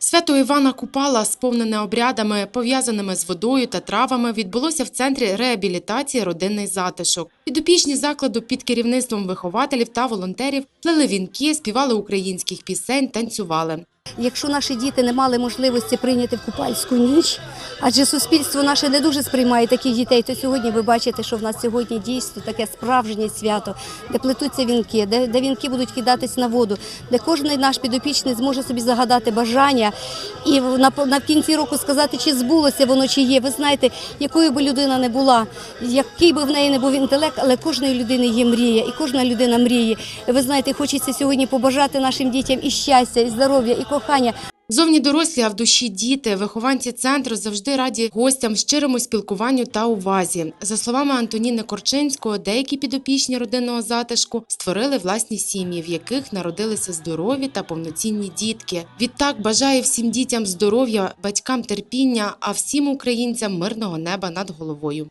Свято Івана Купала, сповнене обрядами, пов'язаними з водою та травами, відбулося в центрі реабілітації родинний затишок. Підопічні закладу під керівництвом вихователів та волонтерів плели вінки, співали українських пісень, танцювали. Якщо наші діти не мали можливості прийняти в купальську ніч, адже суспільство наше не дуже сприймає таких дітей, то сьогодні ви бачите, що в нас сьогодні дійсно таке справжнє свято, де плетуться вінки, де, де вінки будуть кидатись на воду, де кожен наш підопічний зможе собі загадати бажання і на, на кінці року сказати, чи збулося воно, чи є. Ви знаєте, якою би людина не була, який би в неї не був інтелект, але кожної людини є мрія, і кожна людина мріє. Ви знаєте, хочеться сьогодні побажати нашим дітям і щастя, і здоров'я, і кохання. Зовні дорослі, а в душі діти, вихованці центру завжди раді гостям, щирому спілкуванню та увазі. За словами Антоніни Корчинського, деякі підопічні родинного затишку створили власні сім'ї, в яких народилися здорові та повноцінні дітки. Відтак бажає всім дітям здоров'я, батькам терпіння, а всім українцям мирного неба над головою.